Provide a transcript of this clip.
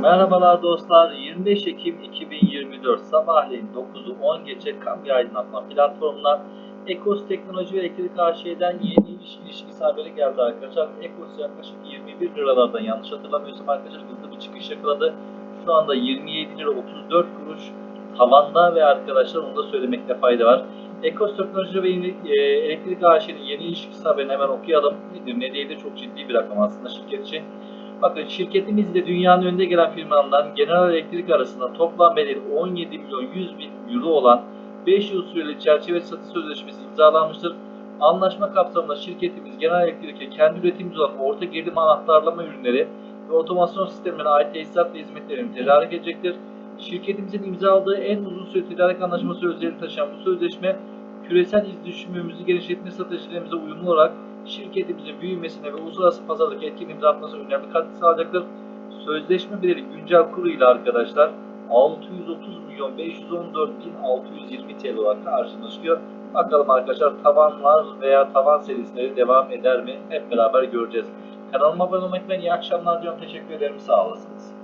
Merhabalar dostlar. 25 Ekim 2024 sabahleyin 9'u 10 geçe kamu aydınlatma platformuna Ekos Teknoloji ve Elektrik AŞ'den yeni iş ilişkisi haberi geldi arkadaşlar. Ekos yaklaşık 21 liralardan yanlış hatırlamıyorsam arkadaşlar hızlı bir çıkış yakaladı. Şu anda 27 lira 34 kuruş tavanda ve arkadaşlar onu da söylemekte fayda var. Ekos Teknoloji ve e, Elektrik AŞ'nin yeni ilişkisi haberini hemen okuyalım. Nedir ne değildir çok ciddi bir rakam aslında şirket için. Bakın şirketimizle dünyanın önde gelen firmalarından General Electric arasında toplam bedeli 17 milyon 100 bin euro olan 5 yıl süreli çerçeve satış sözleşmesi imzalanmıştır. Anlaşma kapsamında şirketimiz General Electric'e kendi üretimimiz olan orta gerilim anahtarlama ürünleri ve otomasyon sistemlerine ait tesisat ve hizmetlerini tedarik edecektir. Şirketimizin imzaladığı en uzun süre tedarik anlaşması özelliği taşıyan bu sözleşme küresel iz düşümümüzü genişletme stratejilerimize uyumlu olarak şirketimizin büyümesine ve uluslararası pazardaki etkinliğimizi artmasına önemli katkı sağlayacaktır. Sözleşme bedeli güncel kuru ile arkadaşlar 630 milyon 514 bin 620 TL olarak karşımıza çıkıyor. Bakalım arkadaşlar tavanlar veya tavan serileri devam eder mi? Hep beraber göreceğiz. Kanalıma abone olmayı unutmayın. İyi akşamlar diyorum. Teşekkür ederim. Sağ olasınız.